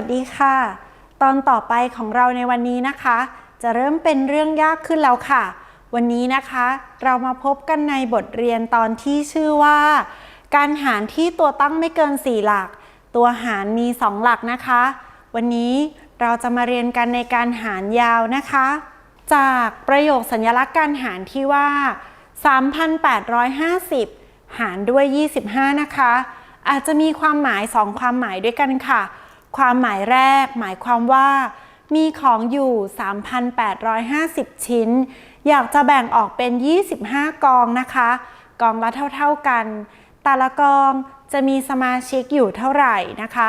สวัสดีค่ะ ตอนต่อไปของเราในวันนี้นะคะ จะเริ่มเป็นเรื่องยากขึ้นแล้วค่ะ วันนี้นะคะ เรามาพบกันในบทเรียนตอนที่ชื่อว่า การหารที่ตัวตั้งไม่เกิน 4 หลัก ตัวหารมี 2 หลักนะคะ วันนี้เราจะมาเรียนกันในการหารยาวนะคะ จากประโยคสัญลักษณ์การหารที่ว่า 3,850 หารด้วย 25 นะคะ อาจจะมีความหมาย 2 ความหมายด้วยกันค่ะ ความหมายแรกหมายความว่า มีของอยู่ 3,850 ชิ้น อยากจะแบ่งออกเป็น 25 กองนะคะ กองละเท่าๆกัน แต่ละกองจะมีสมาชิกอยู่เท่าไหร่นะคะ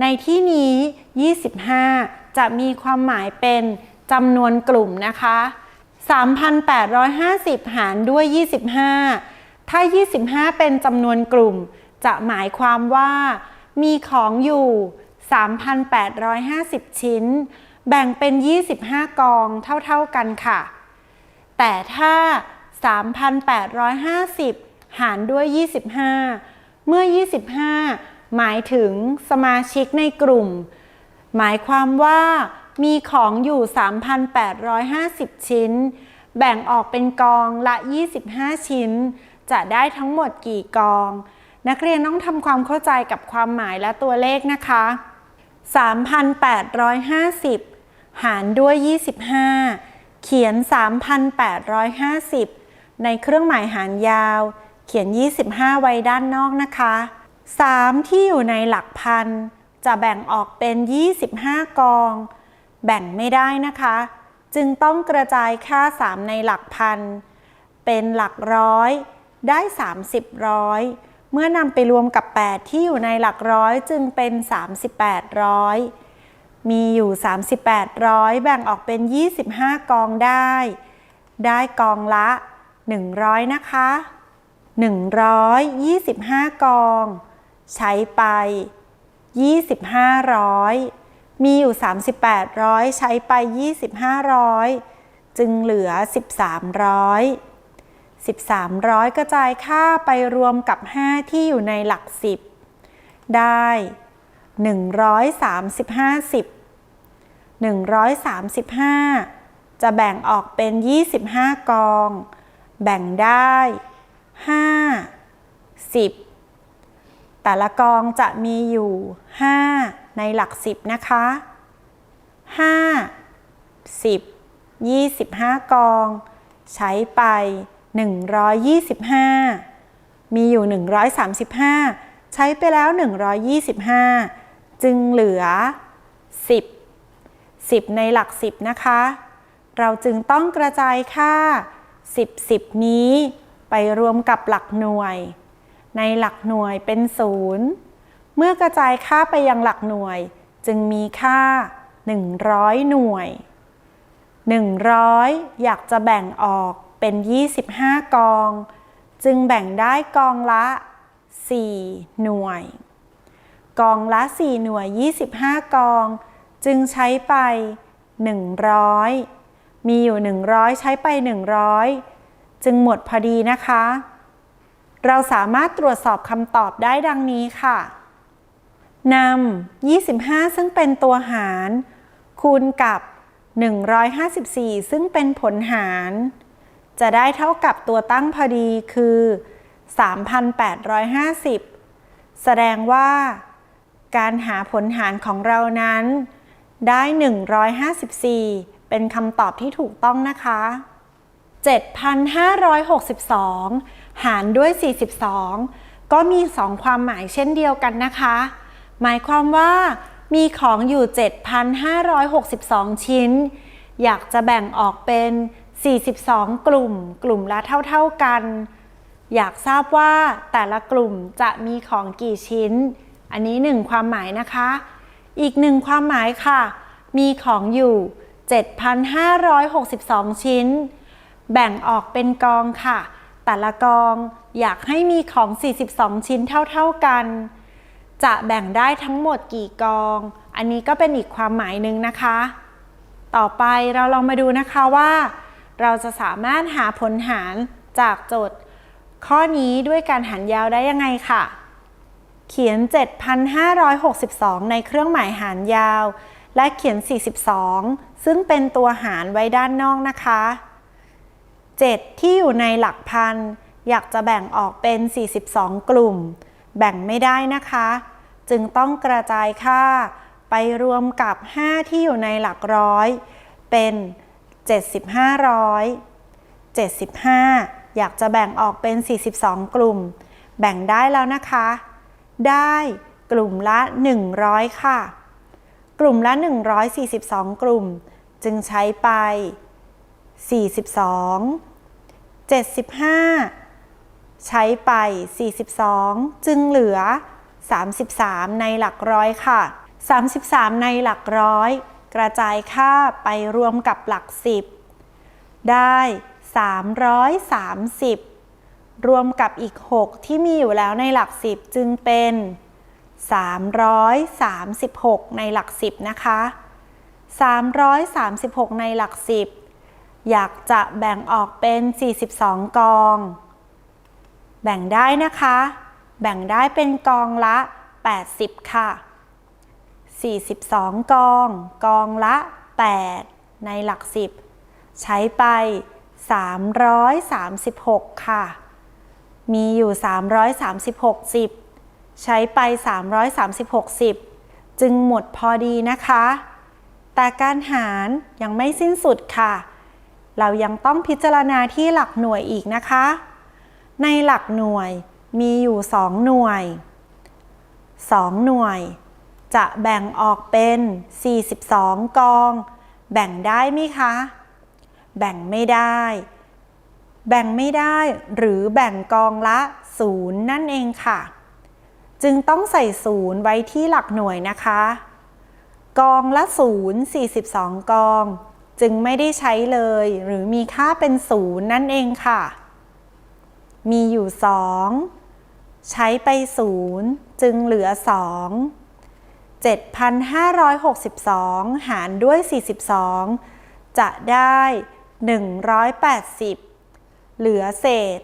ในที่นี้ 25 จะมีความหมายเป็นจำนวนกลุ่มนะคะ 3,850 หารด้วย 25 ถ้า 25 เป็นจำนวนกลุ่ม จะหมายความว่า มีของอยู่ 3,850 ชิ้น แบ่งเป็น 25 กองเท่าๆกันค่ะ แต่ถ้า 3,850 หารด้วย 25 เมื่อ 25 หมายถึงสมาชิกในกลุ่ม หมายความว่ามีของอยู่ 3,850 ชิ้น แบ่งออกเป็นกองละ 25 ชิ้น จะได้ทั้งหมดกี่กอง นักเรียนต้องทำความเข้าใจกับความหมายและตัวเลขนะคะ 3,850 หารด้วย 25 เขียน 3,850 ในเครื่องหมายหารยาว เขียน 25 ไว้ด้านนอกนะคะ 3 ที่อยู่ในหลักพัน จะแบ่งออกเป็น 25 กอง แบ่งไม่ได้นะคะ จึงต้องกระจายค่า 3 ในหลักพัน เป็นหลักร้อย ได้ 30 ร้อย เมื่อนำไปรวมกับ 8 ที่อยู่ในหลักร้อยจึงเป็น 38ร้อยมีอยู่ 38ร้อยแบ่งออกเป็น 25 กองได้ ได้กองละ 100 นะคะ 125 กอง ใช้ไป 25ร้อยมีอยู่ 38ร้อยใช้ไป 25ร้อยจึงเหลือ 13ร้อย 13ร้อยกระจายค่าไปรวมกับ 5 ที่อยู่ในหลัก 10 ได้ 135 10 135 จะแบ่งออกเป็น 25 กอง แบ่งได้ 5 10 แต่ละกองจะมีอยู่ 5 ในหลัก 10 นะคะ 5 10 25 กอง ใช้ไป 125 มีอยู่ 135 ใช้ไปแล้ว 125 จึงเหลือ 10 10 ในหลัก 10 นะคะ เราจึงต้องกระจายค่า 10 10 นี้ไปรวมกับหลักหน่วย ในหลักหน่วยเป็น 0 เมื่อกระจายค่าไปยังหลักหน่วย จึงมีค่า 100 หน่วย 100 อยากจะแบ่งออก เป็น 25 กอง จึงแบ่งได้กองละ 4 หน่วย กองละ 4 หน่วย 25 กอง จึงใช้ไป 100 มีอยู่ 100 ใช้ไป 100 จึงหมดพอดีนะคะ เราสามารถตรวจสอบคำตอบได้ดังนี้ค่ะนำ 25 ซึ่งเป็นตัวหาร คูณกับ 154 ซึ่งเป็นผลหาร จะได้เท่ากับตัวตั้งพอดีคือ 3,850 แสดงว่า การหาผลหารของเรานั้น ได้ 154 เป็นคำตอบที่ถูกต้องนะคะ 7,562 หารด้วย 42 ก็มี 2 ความหมายเช่นเดียวกันนะคะ หมายความว่ามีของอยู่ 7,562 ชิ้น อยากจะแบ่งออกเป็น 42 กลุ่ม กลุ่มละเท่า ๆกัน อยากทราบว่าแต่ละกลุ่มจะมีของกี่ชิ้น อันนี้หนึ่งความหมายนะคะ อีกหนึ่งความหมายค่ะ มีของอยู่ 7,562 ชิ้น แบ่งออกเป็นกองค่ะ แต่ละกองอยากให้มีของ 42 ชิ้นเท่า ๆกัน จะแบ่งได้ทั้งหมดกี่กอง อันนี้ก็เป็นอีกความหมายหนึ่งนะคะ ต่อไปเราลองมาดูนะคะว่า เราจะสามารถหาผลหารจากโจทย์ ข้อนี้ด้วยการหารยาวได้ยังไงค่ะ เขียน 7,562 ในเครื่องหมายหารยาว และเขียน 42 ซึ่งเป็นตัวหารไว้ด้านนอกนะคะ 7 ที่อยู่ในหลักพัน อยากจะแบ่งออกเป็น 42 กลุ่ม แบ่งไม่ได้นะคะ จึงต้องกระจายค่าไปรวมกับ 5 ที่อยู่ในหลักร้อย เป็น 75ร้อย75 อยากจะแบ่งออกเป็น 42 กลุ่ม แบ่งได้แล้วนะคะ ได้กลุ่มละ 100 ค่ะ กลุ่มละ 142 กลุ่ม จึงใช้ไป 42 75 ใช้ไป 42 จึงเหลือ 33 ในหลักร้อยค่ะ 33 ในหลักร้อย กระจายค่าไปรวมกับหลัก 10 ได้ 330 รวมกับอีก 6 ที่มีอยู่แล้วในหลัก 10 จึงเป็น 336 ในหลัก 10 นะคะ 336 ในหลัก 10 อยากจะแบ่งออกเป็น 42 กอง แบ่งได้นะคะ แบ่งได้เป็นกองละ 80 ค่ะ 42 กอง กองละ 8 ในหลัก 10 ใช้ไป 336 ค่ะ มีอยู่ 336 10ใช้ไป 336 10จึงหมดพอดีนะคะ แต่การหารยังไม่สิ้นสุดค่ะ เรายังต้องพิจารณาที่หลักหน่วยอีกนะคะ ในหลักหน่วยมีอยู่ 2 หน่วย 2 หน่วย จะแบ่งออกเป็น 42 กอง แบ่งได้ไหมคะ แบ่งไม่ได้ แบ่งไม่ได้หรือแบ่งกองละศูนย์นั่นเองค่ะ จึงต้องใส่ศูนย์ไว้ที่หลักหน่วยนะคะ กองละศูนย์42 กอง จึงไม่ได้ใช้เลย หรือมีค่าเป็นศูนย์นั่นเองค่ะ มีอยู่ 2 ใช้ไปศูนย์จึงเหลือ 2 7,562 หารด้วย 42 จะได้ 180 เหลือเศษ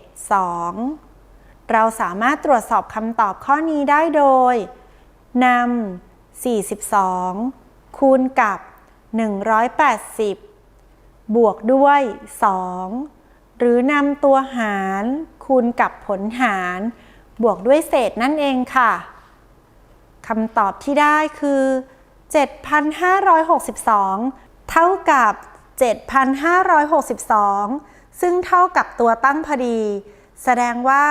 2 เราสามารถตรวจสอบคำตอบข้อนี้ได้โดยนำ42 คูณกับ 180 บวกด้วย 2 หรือนำตัวหารคูณกับผลหาร บวกด้วยเศษนั่นเองค่ะ คำตอบที่ได้คือ 7,562 เท่ากับ 7,562 ซึ่งเท่ากับตัวตั้งพอดี แสดงว่า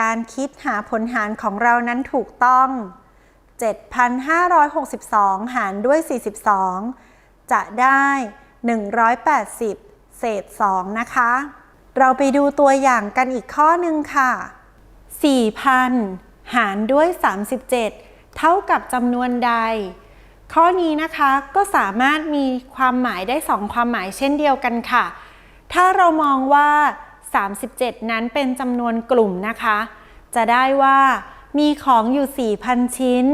การคิดหาผลหารของเรานั้นถูกต้อง 7,562 หารด้วย 42 จะได้ 180 เศษ 2 นะคะ เราไปดูตัวอย่างกันอีกข้อหนึ่งค่ะ 4,000 หารด้วย 37 เท่ากับจำนวนใด ข้อนี้นะคะก็สามารถมีความหมายได้ 2 ความหมายเช่นเดียวกันค่ะ ถ้าเรามองว่า 37 นั้นเป็นจำนวนกลุ่มนะคะ จะได้ว่ามีของอยู่ 4,000 ชิ้น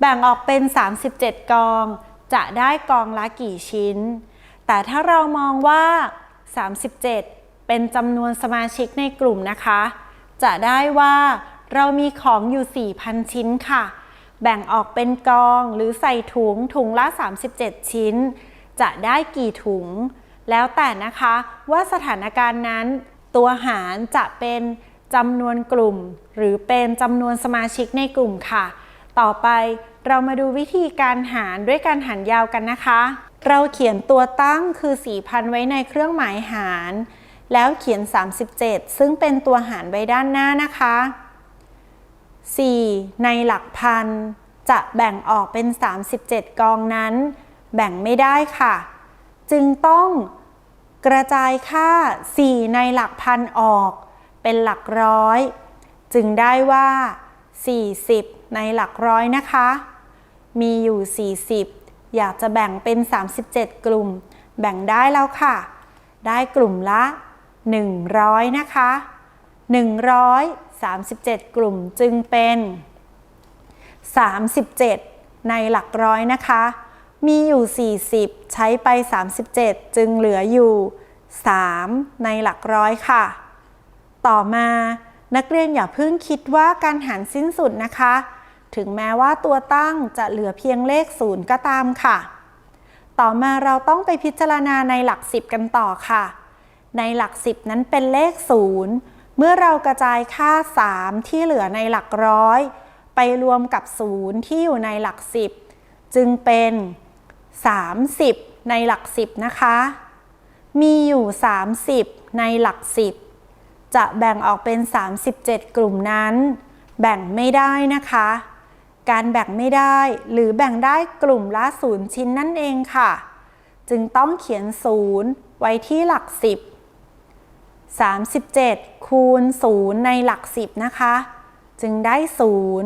แบ่งออกเป็น 37 กอง จะได้กองละกี่ชิ้น แต่ถ้าเรามองว่า 37 เป็นจำนวนสมาชิกในกลุ่มนะคะ จะได้ว่าเรามีของอยู่ 4,000 ชิ้นค่ะ แบ่งออกเป็นกองหรือใส่ถุงถุงละ 37 ชิ้น จะได้กี่ถุง แล้วแต่นะคะว่าสถานการณ์นั้น ตัวหารจะเป็นจำนวนกลุ่ม หรือเป็นจำนวนสมาชิกในกลุ่มค่ะ ต่อไปเรามาดูวิธีการหารด้วยการหารยาวกันนะคะ เราเขียนตัวตั้งคือ 4,000 ไว้ในเครื่องหมายหาร แล้วเขียน 37 ซึ่งเป็นตัวหารไว้ด้านหน้านะคะ 4 ในหลักพัน จะแบ่งออกเป็น 37 กองนั้น แบ่งไม่ได้ค่ะ จึงต้องกระจายค่า 4 ในหลักพันออก เป็นหลักร้อย จึงได้ว่า 40 ในหลักร้อยนะคะ มีอยู่ 40 อยากจะแบ่งเป็น 37 กลุ่ม แบ่งได้แล้วค่ะ ได้กลุ่มละ 100 นะคะ 37 กลุ่มจึงเป็น 37 ในหลักร้อยนะคะ มีอยู่ 40 ใช้ไป 37 จึงเหลืออยู่ 3 ในหลักร้อยค่ะ ต่อมานักเรียนอย่าเพิ่งคิดว่าการหารสิ้นสุดนะคะ ถึงแม้ว่าตัวตั้งจะเหลือเพียงเลขศูนย์ก็ตามค่ะ ต่อมาเราต้องไปพิจารณาในหลักสิบกันต่อค่ะ ในหลักสิบนั้นเป็นเลขศูนย์ เมื่อเรากระจายค่า 3 ที่เหลือในหลักร้อย ไปรวมกับศูนย์ที่อยู่ในหลักสิบจึงเป็น 30 ในหลักสิบนะคะ มีอยู่ 30 ในหลักสิบจะแบ่งออกเป็น 37 กลุ่มนั้น แบ่งไม่ได้นะคะ การแบ่งไม่ได้หรือแบ่งได้กลุ่มละศูนย์ชิ้นนั่นเองค่ะ จึงต้องเขียนศูนย์ไว้ที่หลักสิบ 37 คูณ 0 ในหลักสิบนะคะ จึงได้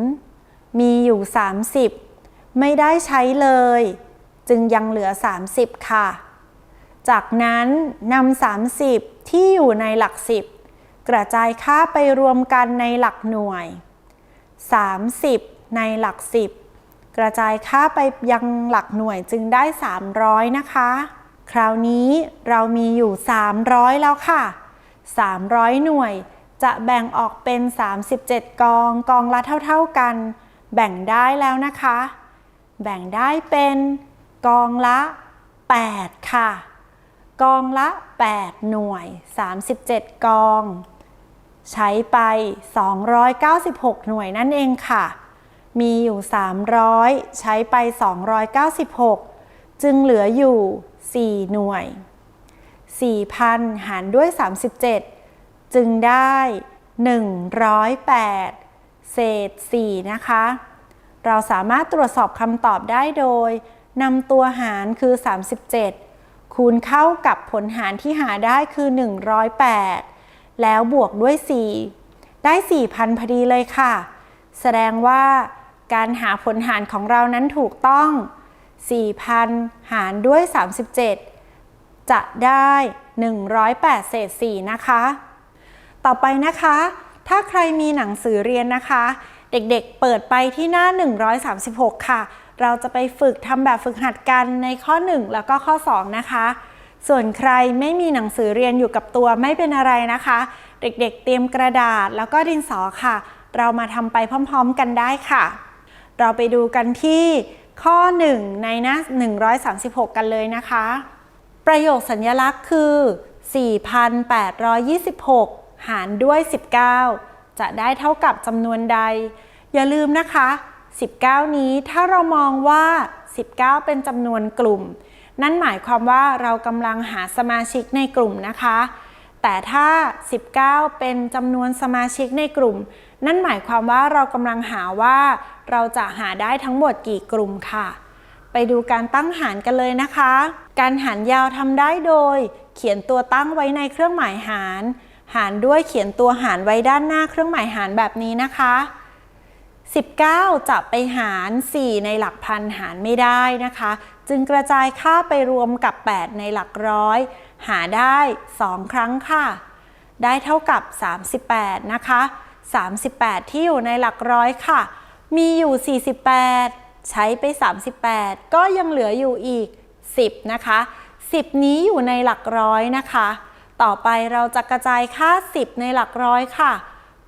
0 มีอยู่ 30 ไม่ได้ใช้เลย จึงยังเหลือ 30 ค่ะ จากนั้นนำ30 ที่อยู่ในหลักสิบกระจายค่าไปรวมกันในหลักหน่วย 30 ในหลักสิบกระจายค่าไปยังหลักหน่วยจึงได้ 300 นะคะ คราวนี้เรามีอยู่ 300 แล้วค่ะ 300 หน่วย จะแบ่งออกเป็น 37 กอง กองละเท่าๆกัน แบ่งได้แล้วนะคะ แบ่งได้เป็นกองละ 8 ค่ะ กองละ 8 หน่วย 37 กอง ใช้ไป 296 หน่วยนั่นเองค่ะ มีอยู่ 300 ใช้ไป 296 จึงเหลืออยู่ 4 หน่วย 4,000 หารด้วย 37 จึงได้ 108 เศษ 4 นะคะ เราสามารถตรวจสอบคำตอบได้โดยนำตัวหารคือ 37 คูณเข้ากับผลหารที่หาได้คือ 108 แล้วบวกด้วย 4 ได้ 4,000 พอดีเลยค่ะ แสดงว่าการหาผลหารของเรานั้นถูกต้อง 4,000 หารด้วย 37 จะได้ 108 เศษ 4 นะคะ ต่อไปนะคะ ถ้าใครมีหนังสือเรียนนะคะ เด็กๆเปิดไปที่หน้า 136 ค่ะ เราจะไปฝึกทำแบบฝึกหัดกันในข้อ 1 แล้วก็ข้อ 2 นะคะ ส่วนใครไม่มีหนังสือเรียนอยู่กับตัวไม่เป็นอะไรนะคะ เด็กๆ เตรียมกระดาษแล้วก็ดินสอค่ะ เรามาทำไปพร้อมๆกันได้ค่ะ เราไปดูกันที่ข้อ 1 ในหน้า 136 กันเลยนะคะ ประโยคสัญลักษณ์คือ 4,826 หารด้วย 19 จะได้เท่ากับจำนวนใด อย่าลืมนะคะ 19 นี้ถ้าเรามองว่า 19 เป็นจำนวนกลุ่ม นั่นหมายความว่าเรากำลังหาสมาชิกในกลุ่มนะคะ แต่ถ้า 19 เป็นจำนวนสมาชิกในกลุ่ม นั่นหมายความว่าเรากำลังหาว่า เราจะหาได้ทั้งหมดกี่กลุ่มค่ะ ไปดูการตั้งหารกันเลยนะคะ การหารยาวทำได้โดย เขียนตัวตั้งไว้ในเครื่องหมายหาร หารด้วยเขียนตัวหารไว้ด้านหน้าเครื่องหมายหารแบบนี้นะคะ 19 จะไปหาร 4 ในหลักพันหารไม่ได้นะคะ จึงกระจายค่าไปรวมกับ 8 ในหลักร้อย หาได้ 2 ครั้งค่ะ ได้เท่ากับ 38 นะคะ 38 ที่อยู่ในหลักร้อยค่ะ มีอยู่ 48 ใช้ไป 38 ก็ยังเหลืออยู่อีก 10 นะคะ 10 นี้อยู่ในหลักร้อยนะคะ ต่อไปเราจะกระจายค่า 10 ในหลักร้อยค่ะ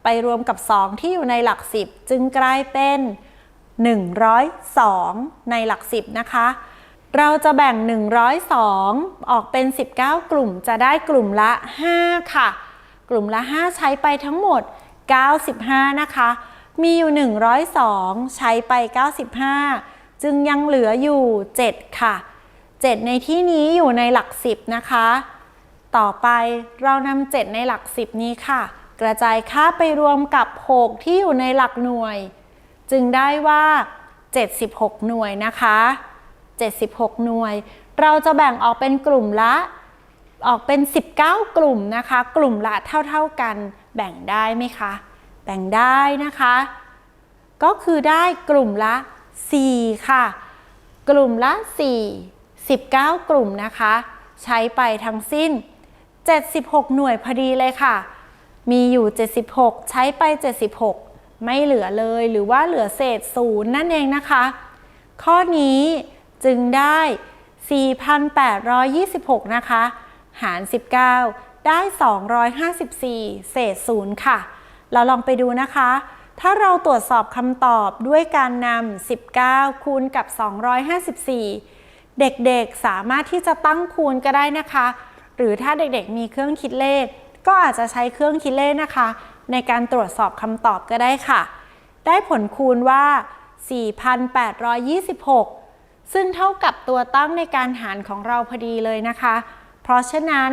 ไปรวมกับ 2 ที่อยู่ในหลัก 10 จึงกลายเป็น 102 ในหลัก 10 นะคะ เราจะแบ่ง 102 ออกเป็น 19 กลุ่มจะได้กลุ่มละ 5 ค่ะ กลุ่มละ 5 ใช้ไปทั้งหมด 95 นะคะ มีอยู่ 102 ใช้ไป 95 จึงยังเหลืออยู่ 7 ค่ะ 7 ในที่นี้อยู่ในหลัก 10 นะคะ ต่อไปเรานำ7 ในหลัก 10 นี้ค่ะ กระจายค่าไปรวมกับ 6 ที่อยู่ในหลักหน่วย จึงได้ว่า 76 หน่วยนะคะ 76 หน่วย เราจะแบ่งออกเป็นกลุ่มละ ออกเป็น 19 กลุ่มนะคะ กลุ่มละเท่า ๆกัน แบ่งได้ไหมคะ แบ่งได้นะคะ ก็คือได้กลุ่มละ 4 ค่ะ กลุ่มละ 4 19 กลุ่มนะคะ ใช้ไปทั้งสิ้น 76 หน่วยพอดีเลยค่ะ มีอยู่ 76 ใช้ไป 76 ไม่เหลือเลยหรือว่าเหลือเศษศูนย์นั่นเองนะคะ ข้อนี้จึงได้ 4,826 นะคะ หาร 19 ได้ 254 เศษศูนย์ค่ะ เราลองไปดูนะคะ ถ้าเราตรวจสอบคำตอบด้วยการนำ 19 คูณกับ 254 เด็กๆสามารถที่จะตั้งคูณก็ได้นะคะ หรือถ้าเด็กๆมีเครื่องคิดเลข ก็อาจจะใช้เครื่องคิดเลขนะคะ ในการตรวจสอบคำตอบก็ได้ค่ะ ได้ผลคูณว่า 4,826 ซึ่งเท่ากับตัวตั้งในการหารของเราพอดีเลยนะคะ เพราะฉะนั้น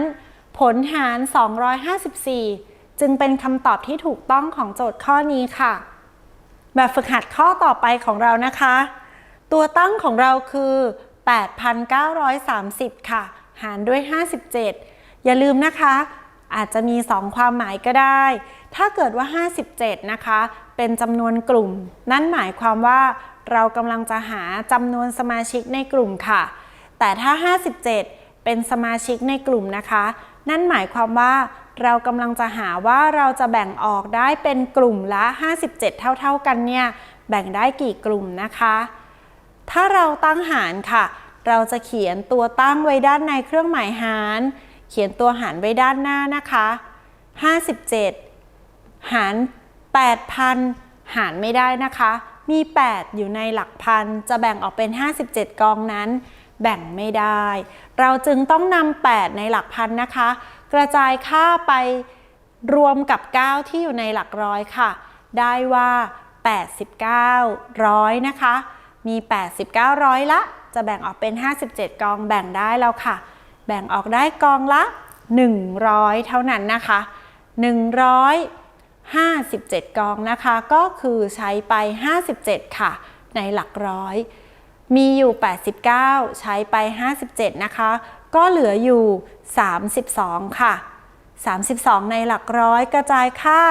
ผลหาร 254 จึงเป็นคำตอบที่ถูกต้องของโจทย์ข้อนี้ค่ะ แบบฝึกหัดข้อต่อไปของเรานะคะ ตัวตั้งของเราคือ 8,930 ค่ะ หารด้วย 57 อย่าลืมนะคะ อาจจะมี 2 ความหมายก็ได้ ถ้าเกิดว่า 57 นะคะ เป็นจำนวนกลุ่ม นั่นหมายความว่าเรากำลังจะหาจำนวนสมาชิกในกลุ่มค่ะ แต่ถ้า 57 เป็นสมาชิกในกลุ่มนะคะ นั่นหมายความว่าเรากำลังจะหาว่าเราจะแบ่งออกได้เป็นกลุ่มละ 57 เท่า ๆ กันเนี่ย แบ่งได้กี่กลุ่มนะคะ ถ้าเราตั้งหารค่ะ เราจะเขียนตัวตั้งไว้ด้านในเครื่องหมายหาร เขียนตัวหารไว้ด้านหน้านะคะ 57 หาร 8,000 หารไม่ได้นะคะ มี 8 อยู่ในหลักพัน จะแบ่งออกเป็น 57 กองนั้น แบ่งไม่ได้ เราจึงต้องนำ8ในหลักพันนะคะ กระจายค่าไปรวมกับ 9 ที่อยู่ในหลักร้อยค่ะ ได้ว่า 89ร้อยนะคะ มี 89ร้อยละ จะแบ่งออกเป็น 57 กองแบ่งได้แล้วค่ะ แบ่งออกได้กองละ 100 เท่านั้นนะคะ 157 กองนะคะ ก็คือใช้ไป 57 ค่ะ ในหลักร้อย มีอยู่ 89 ใช้ไป 57 นะคะ ก็เหลืออยู่ 32 ค่ะ 32 ในหลักร้อยกระจายค่า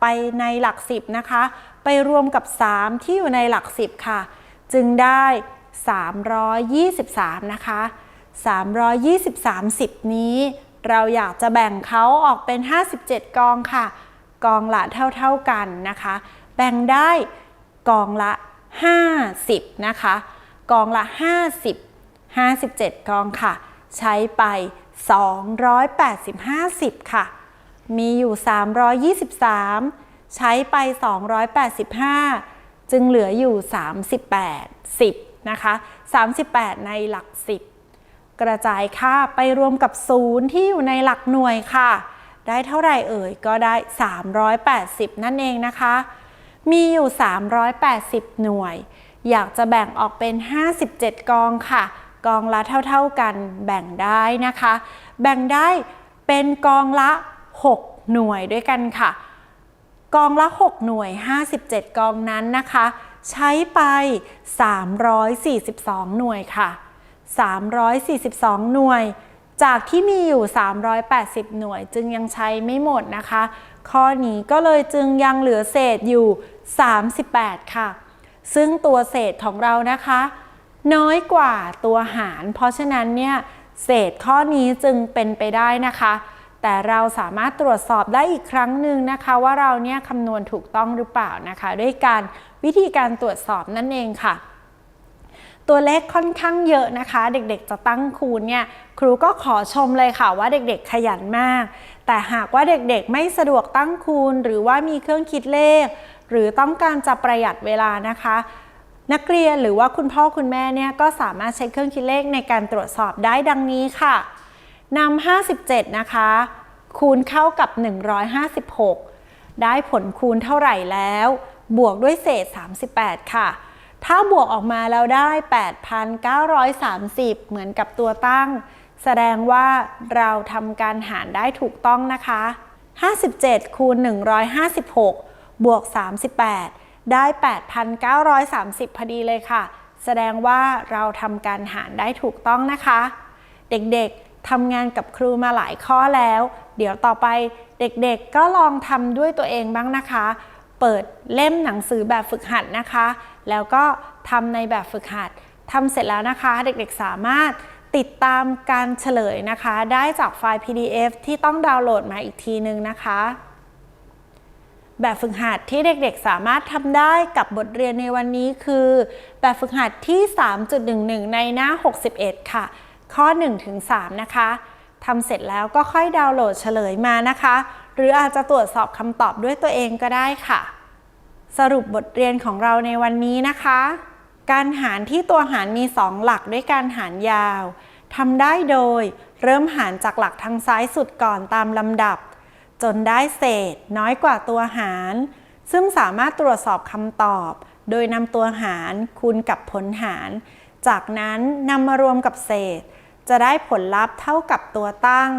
ไปในหลัก 10 นะคะ ไปรวมกับ 3 ที่อยู่ในหลัก 10 ค่ะ จึงได้ 323 นะคะ 323 10 นี้ เราอยากจะแบ่งเขาออกเป็น 57 กองค่ะ กองละเท่า ๆกันนะคะ แบ่งได้กองละ 50 นะคะ กองละ 50 57 กองค่ะ ใช้ไป 285 10ค่ะ มีอยู่ 323 ใช้ไป 285 จึงเหลืออยู่ 38 10นะคะ38 ในหลัก 10 กระจายค่าไปรวมกับ0ที่อยู่ในหลักหน่วยค่ะ ได้เท่าไหร่เอ่ยก็ได้ 380 นั่นเองนะคะ มีอยู่ 380 หน่วย อยากจะแบ่งออกเป็น 57 กองค่ะ กองละเท่าๆกันแบ่งได้นะคะ แบ่งได้เป็นกองละ 6 หน่วยด้วยกันค่ะ กองละ 6 หน่วย 57 กองนั้นนะคะ ใช้ไป 342 หน่วยค่ะ 342 หน่วย จากที่มีอยู่ 380 หน่วย จึงยังใช้ไม่หมดนะคะ ข้อนี้ก็เลยจึงยังเหลือเศษอยู่ 38 ค่ะ ซึ่งตัวเศษของเรานะคะ น้อยกว่าตัวหาร เพราะฉะนั้นเนี่ยเศษข้อนี้จึงเป็นไปได้นะคะ แต่เราสามารถตรวจสอบได้อีกครั้งหนึ่งนะคะ ว่าเราเนี่ยคำนวณถูกต้องหรือเปล่านะคะ ด้วยการวิธีการตรวจสอบนั่นเองค่ะ ตัวเลขค่อนข้างเยอะนะคะ เด็กๆจะตั้งคูณเนี่ยครูก็ขอชมเลยค่ะว่าเด็กๆขยันมาก แต่หากว่าเด็กๆไม่สะดวกตั้งคูณ หรือว่ามีเครื่องคิดเลขหรือต้องการจะประหยัดเวลานะคะ นักเรียนหรือว่าคุณพ่อคุณแม่เนี่ยก็สามารถใช้เครื่องคิดเลขในการตรวจสอบได้ดังนี้ค่ะนำ57 นะคะ คูณเข้ากับ 156 ได้ผลคูณเท่าไหร่แล้ว บวกด้วยเศษ 38 ค่ะ ถ้าบวกออกมาแล้วได้ 8,930 เหมือนกับตัวตั้ง แสดงว่าเราทำการหารได้ถูกต้องนะคะ 57 คูณ 156 บวก 38 ได้ 8,930 พอดีเลยค่ะ แสดงว่าเราทำการหารได้ถูกต้องนะคะ เด็กๆทำงานกับครูมาหลายข้อแล้ว เดี๋ยวต่อไปเด็กๆก็ลองทำด้วยตัวเองบ้างนะคะ เปิดเล่มหนังสือแบบฝึกหัดนะคะ แล้วก็ทำในแบบฝึกหัดทำเสร็จแล้วนะคะ เด็กๆสามารถติดตามการเฉลยนะคะ ได้จากไฟล์ PDF ที่ต้องดาวน์โหลดมาอีกทีนึงนะคะ แบบฝึกหัดที่เด็กๆ สามารถทำได้กับบทเรียนในวันนี้คือ แบบฝึกหัดที่ 3.11 ในหน้า 61 ค่ะ ข้อ 1-3 นะคะทำเสร็จแล้วก็ค่อยดาวน์โหลดเฉลยมานะคะ หรืออาจจะตรวจสอบคำตอบด้วยตัวเองก็ได้ค่ะ สรุปบทเรียนของเราในวันนี้นะคะ การหารที่ตัวหารมี 2 หลักด้วยการหารยาวทำได้โดย เริ่มหารจากหลักทางซ้ายสุดก่อนตามลำดับ จนได้เศษ น้อยกว่าตัวหาร ซึ่งสามารถตรวจสอบคำตอบ โดยนำตัวหารคูณกับผลหาร จากนั้นนำมารวมกับเศษ จะได้ผลลัพธ์เท่ากับตัวตั้ง